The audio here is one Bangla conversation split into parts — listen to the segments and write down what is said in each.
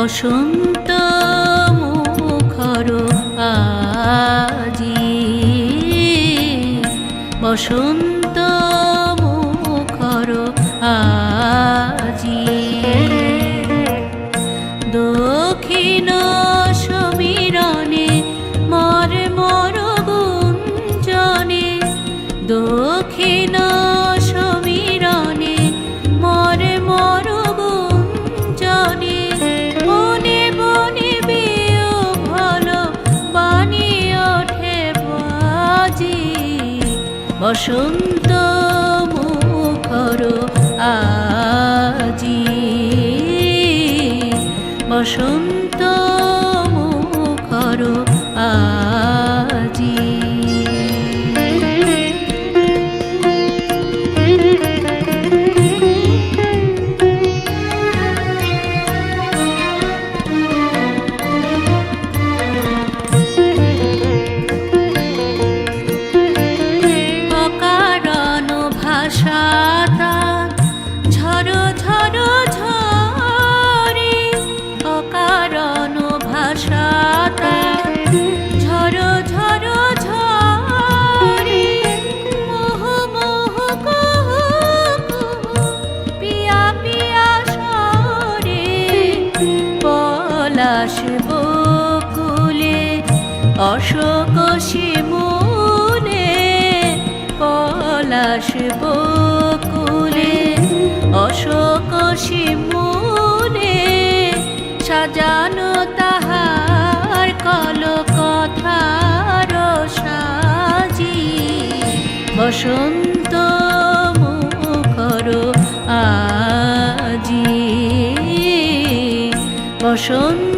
বসন্ত মুখর আজি। বসন্ত মুখর আজি। দক্ষিণ সমীরণে মর মর গুঞ্জনে দক্ষিণ বসন্ত মুখর আজি। বসন্ত সর্বকুলে অশোক শিমুরে সাজানো তাহার কল কথার সাজি। বসন্ত মুখর আজি বসন্ত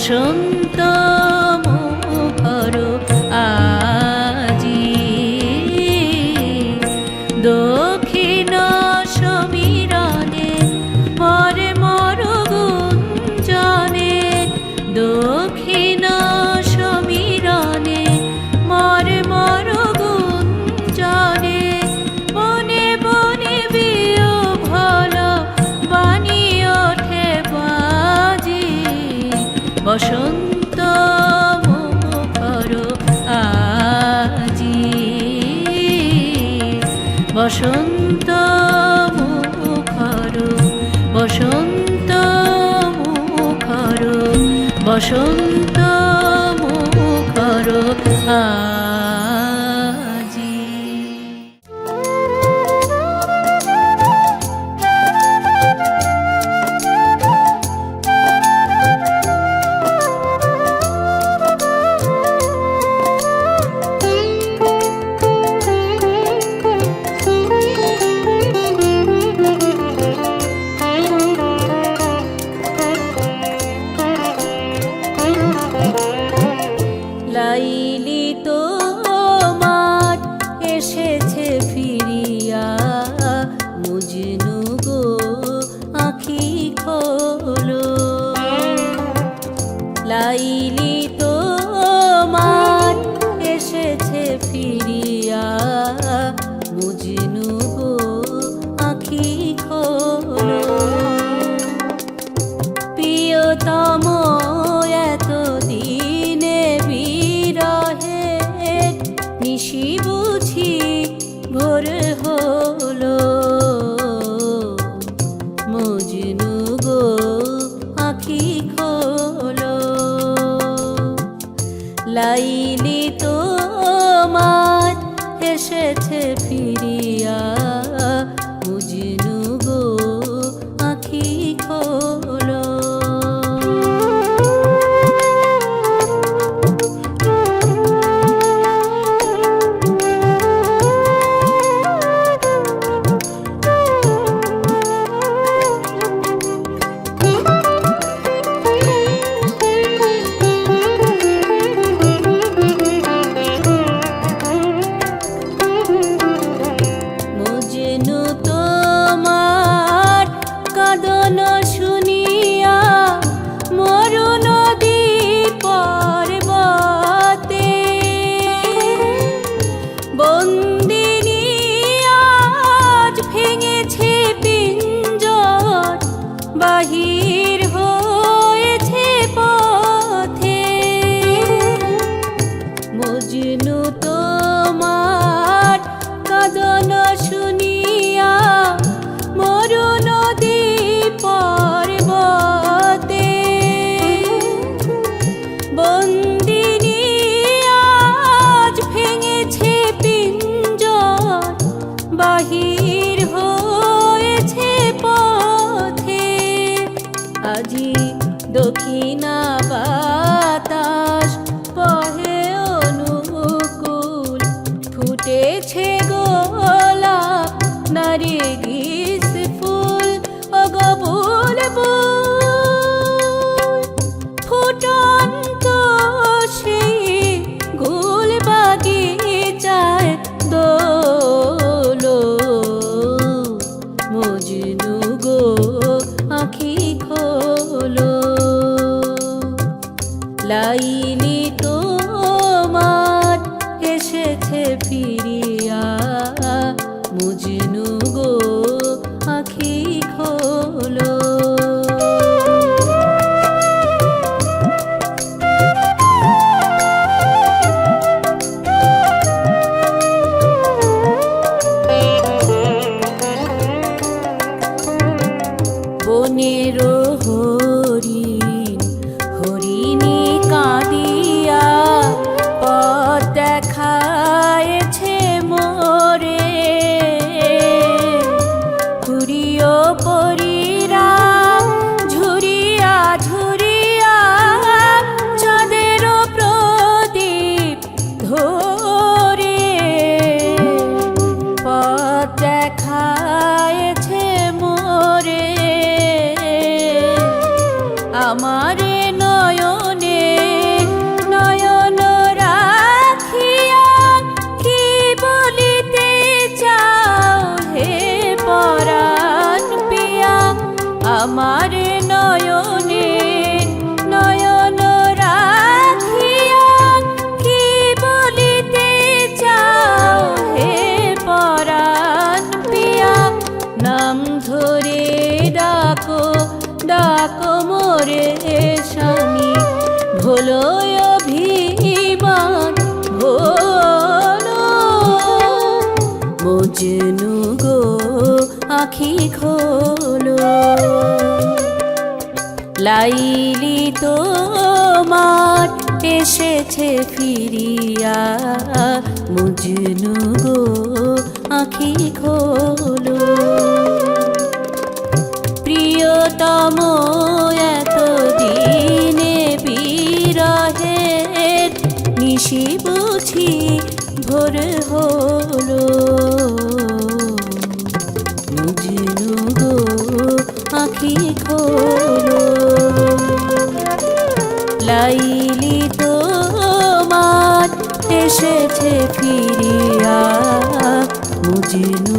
成 বসন্ত মুখর বসন্ত মুখর বসন্ত মুখর আ মজনু এসেছে ফিরিয়া। ফুটেছে গোলাপ নারী আমার নয়নে, নয়ন রাখিয়া কি বলিতে চাও? হে পরাণ পিয়া নাম ধরে ডাকো ডাকো মোরে স্বামী। ভোলো অভিমান, ভোলো, মজনু গো। পাখি খোলো। লাইলি তো মাঠ এসেছে ফিরিয়া, মুজনু গো আখি খোলো। প্রিয়তম এত দিনে বিরহে নিশি বুঝি ভোর হলো। এসেছে ফিরিয়া মজিনু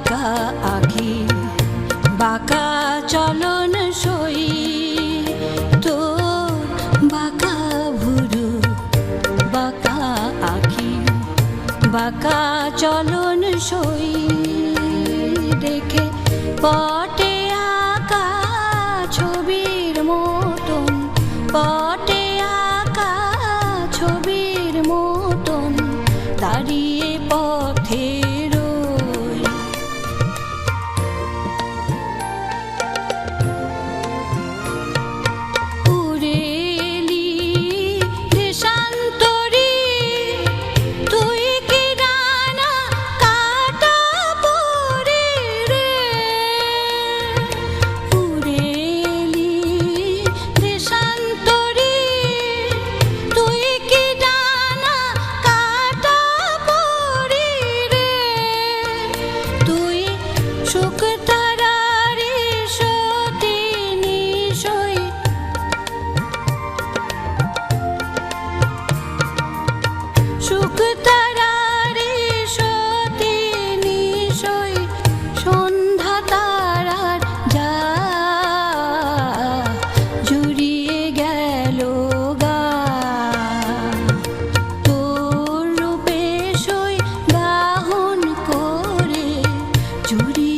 বাঁকা আঁকি বাঁকা চলন সই। তো বাঁকা ভুরু, বাঁকা আঁকি বাঁকা চলন সই। দেখে পটে সুখ তারারে সতি নিশই সুখ তারারে সতি নিশই সন্ধ্যা তারার যা। জুড়িয়ে গেল গা। তোর রূপে সই গাহন করে, জুড়িয়ে